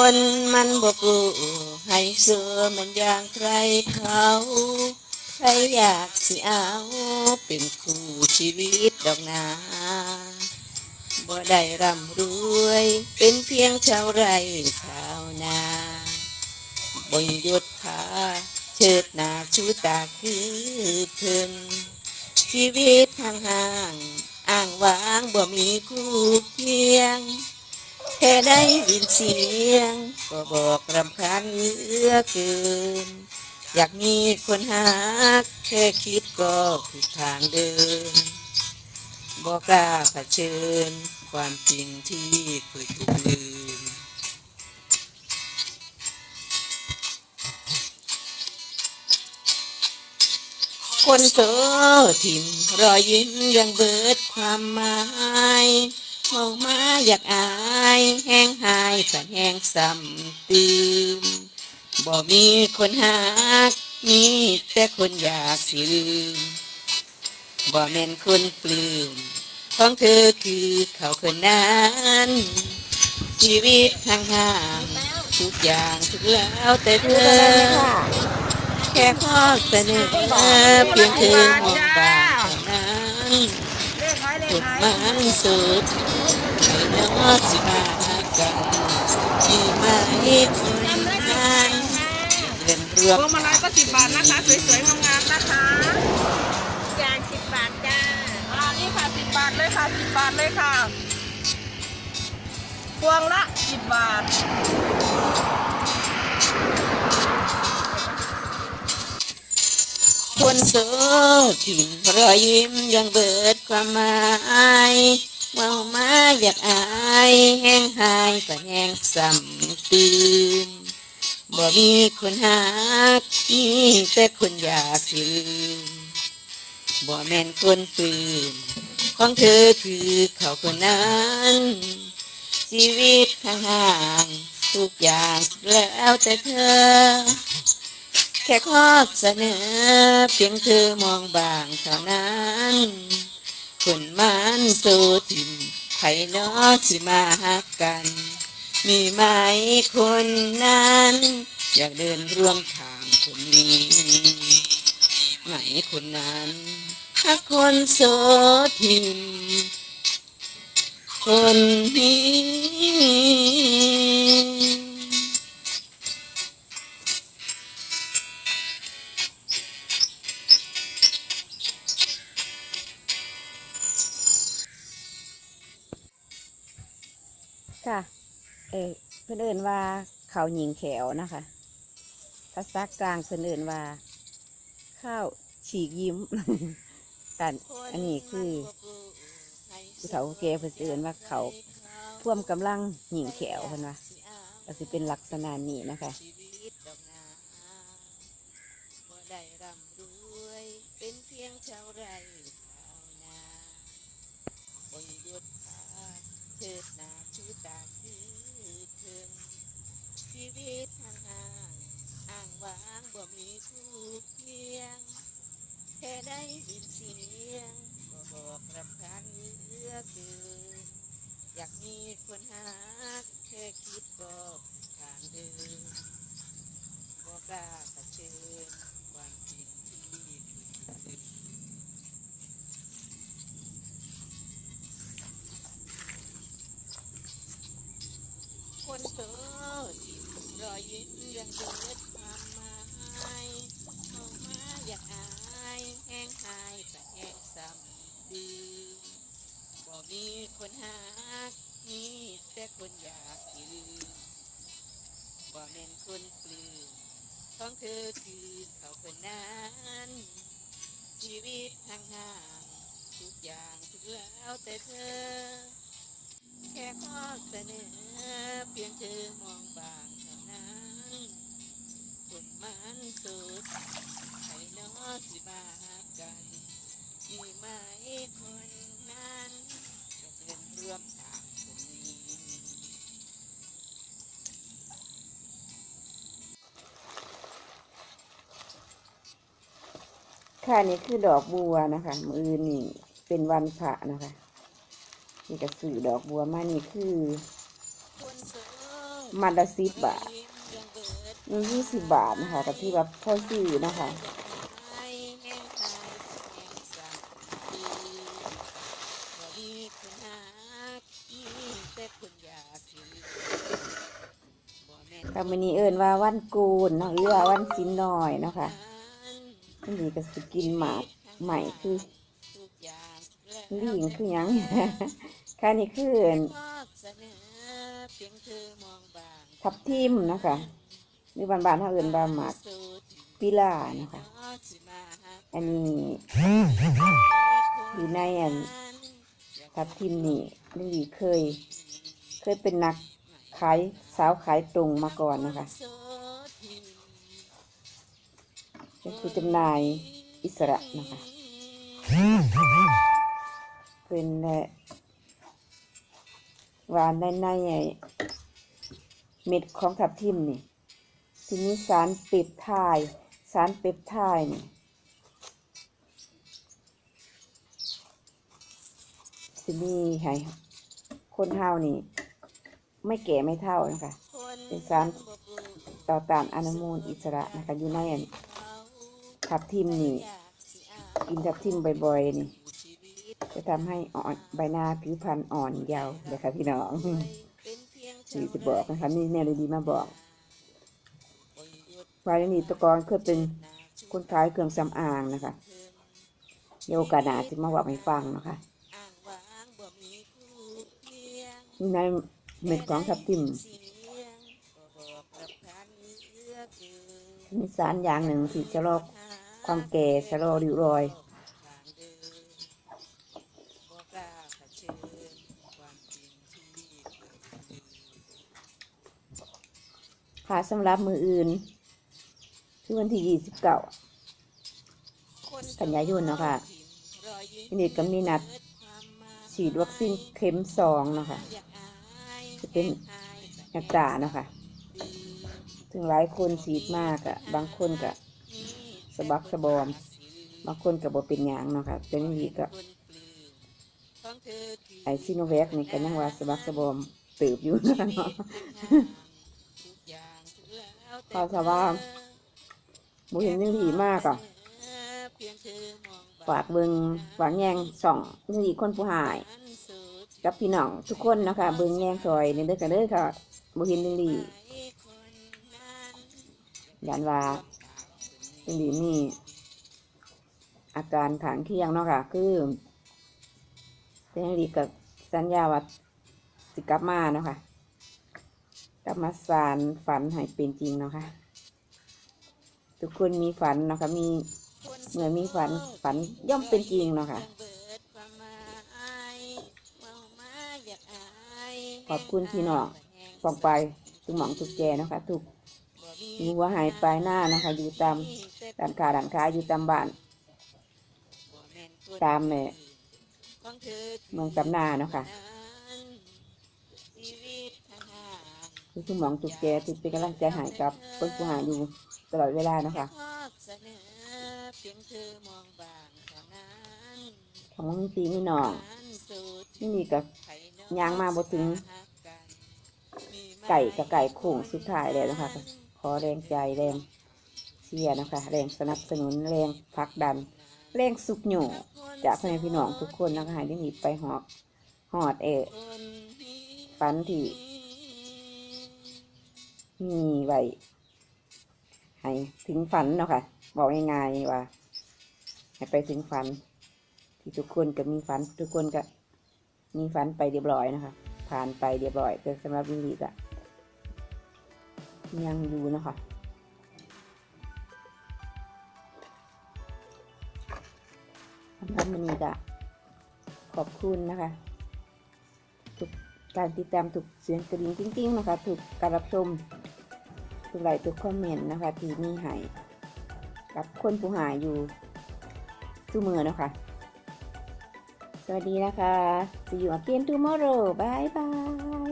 คนมันบ่กูให้เสือมันอย่างใครเขาใครอยากสิเอาเป็นคู่ชีวิตดอกนาบ่ได้ร่ำรวย เป็นเพียงชาวไร่ชาวนาบนยศถาเชิดหน้าชูตาคือเพิ่นชีวิตห่างห่างอ้างว้างบ่มีคู่เคียง ค่ได้ยินเสียง ก็บอกรำคาญเหลือเกิน อยากมีคนหักแค่คิดก็ผิดทางเดินบอกกล้าเผชิญ ความจริงที่เคยถูกลืมคนโสถิ่มรอยยิ้มยังเบิดความหมาย มองมาอยากอายแห้งหายแต่แห้งซ้ำตืมบ่มีคนหักมีแต่คนอยากสิลืมบ่แม่นคนปลื้มของเธอคือเขาคนนั้นชีวิตห่างๆทุกอย่างทุกแล้วแต่เธอ แค่ข้อเสนอเพียงเธอมองบางเท่านั้นเลขน้อยเลจุขดน้อยมันสุดให้ นอสิมากันที่มาให้คนนั้นเรียนเรวพมวงมาลัยก็สิบบาทนะคะสวยๆงามๆนะคะจานสิบบาทจ้าอ่านี่ค่ะสิบบาทเลยค่ะสิบบาทเลยค่ะพวงละสิบบาทคนโสถิ่นรอยยิ้มยังเบิดความหมาย เมามาอยากอายแห้งหายก็แห้งซ้ำตื่นบ่มีคนหักมีแต่คนอยากสิลืมบ่แม่นคนปลื้มของเธอคือเขาคนนั้น ชีวิตห่างทุกอย่างแล้วแต่เธอ แค่ข้อเสนอเพียงเธอมองบางเท่านั้น คนมันโซทิมใครเนอสิมาหักกัน มีไหมคนนั้น อยากเดินร่วมทางคนนี้ไหนคนนั้นถ้าคนโสทิมคนนี้ ค่ะ เออเพื่อนเอินว่าเขาหญิงแขวนะคะภาษากลางเพื่อนเอินว่า ข้าวฉีกยิ้มกันอันนี้คือผู้เฒ่าแก่เพื่อนเอินว่าเขาท่วมกำลังหญิงแขวเพื่อนว่าก็สิเป็นลักษณะนี้นะคะชีวิตดอกนาบ่ได้ร่ำรวยเป็นเพียงชาวไร่ชาวนาบ่มียศเชิด ชีวิตห่างอ่างว้างบ่มีคู่เคียง แค่ได้ยินเสียงก็บอกรำคาญเหลือคืออยากมีคนหาแค่คิดก็ทางเดินบอกกล้า ที่รอยยิ้มยังเกิดความหมายเข้ามาอยากอายแห้งหายแต่แห้งซ้ำดื้อบ่มีคนหักมีแต่คนอยากสิลืมบ่แม่นคนปลื้มของเธอคือเขาคนนั้นชีวิตห่างๆทุกอย่างทุกแล้วแต่เธอ แค่ข้อเสนอเพียงเธอมองบาง มันสุดใครนอสิมากันมีไหมคนนั้นจะเดินร่วมทางคนนี้ค่ะนี่คือดอกบัวนะคะ มือนี่เป็นวันพระนะคะนี่ก็สื่อดอกบัวมานี่คือ มัดละสิบบาท มียี่สิบบาทนะคะกับที่แบบพ่อซื้อนะคะค่ะมื้อนี้เอิ้นว่าวันกูนเนาะหรือว่าวันสินหน้อยเนาะค่ะมื้อนี้ก็สกินหมากใหม่คือลิงคือยังค่ะนี่คือทับทิมนะคะ หรือบ้านๆเฮาเอิ้นว่าหมากปิลานะคะ อันนี้อยู่ในอันทับทิมนี่ลิงเคย เคยเป็นนักขายสาวขายตรงมาก่อนนะคะเป็นผู้จำหน่ายอิสระนะคะ เป็นหวานในในเม็ดของทับทิมนี่ ทีนี้สารเปปไทด์สารเปปไทด์นี่ทีนี้ให้คนเฮานี่ ไม่แก่ไม่เท่านะคะ เป็นสารต่อต้านอนุมูลอิสระนะคะอยู่ในอันทับทิมนี่กินทับทิมบ่อยๆนี่จะทำให้อ่อนใบหน้าผิวพรรณอ่อนเยาว์เลยค่ะพี่น้องนี่จะบอกนะคะมีแนวดีๆมาบอก วายนีตะกอนเคยเป็นคนขายเครื่องสำอางนะคะเดี๋ยวโอกาสหนาจะมาบอกให้ฟังนะคะนี่ในเม็ดของทับทิมมีสารอย่างหนึ่งที่จะลอกความแก่ชะลอริ้วรอยค่ะสำหรับมืออื่น คือวันที่ยี่สิบเก้ากันยายนเนาะค่ะทีนี้ก็มีนัดฉีดวัคซีนเข็มสองเนาะค่ะจะเป็นอัตราเนาะค่ะถึงหลายคนฉีดมากอะบางคนก็สะบักสะบอม บางคนก็บ่เป็นหยังเนาะค่ะแต่นี่ก็ไอซิโนแวคนี่ก็ยังว่าสะบักสะบอมตืบอยู่เนาะพอสว่า บุเห็นยังดีมากอะฝากเบิงฝากแยงส่องยังดีคนผู้หาย กับพี่น้องทุกคนนะคะ เบิงแยงซอยนี่เด้อกันเด้อค่ะบุเห็นยังดียันว่ายังดีนี่อาการขางเคียงเนาะค่ะ คือเป็นยังดีกับสัญญาว่าสิกลับมาเนาะค่ะกลับมาสารฝันให้เป็นจริงเนาะค่ะ ทุกคนมีฝันเนาะค่ะมีเมื่อมีฝันฝันย่อมเป็นจริงเนาะค่ะ ขอบคุณพี่น้องฟองไปทุกหมองทุกแจเนาะค่ะทุกมีหัวหายปลายหน้าเนาะคะ อยู่ตามร้านค้าร้านค้าอยู่ตามบ้าน ตามแม่เมืองตำนาเนาะค่ะคือทุกหมองทุกแจที่เป็นกำลังใจหายกับคนผู้หาอยู่ ตลอดเวลาเนาะค่ะของมึงตีนี่น้องนี่นี่กับยางมาบ่ถึง ไก่กับไก่โค้งสุดท้ายแล้วนะคะก็ขอแรงใจแรงเชียร์นะคะ แรงสนับสนุนแรงผลักดัน แรงสุกหนูจากพ่อแม่พี่น้องทุกคนนะคะให้ได้หนีไปหอดหอดเออฝันที่มีไว้ ให้ถึงฝันเนาะค่ะ บอกง่ายๆว่าให้ไปถึงฝัน ที่ทุกคนก็มีฝัน ทุกคนก็มีฝันไปเรียบร้อยนะคะ ผ่านไปเรียบร้อยแต่สำหรับวิลีกอะยังอยู่นะคะสำหรับมินีกะขอบคุณนะคะทุกการติดตามทุกเสียงกระดิ่งจริงๆนะคะ ทุกการรับชม ทุกไลค์ทุกคอมเมนต์นะคะที่มีให้กับคนผู้หายอยู่ทุกมือนะคะ สวัสดีนะคะ see you again tomorrow bye bye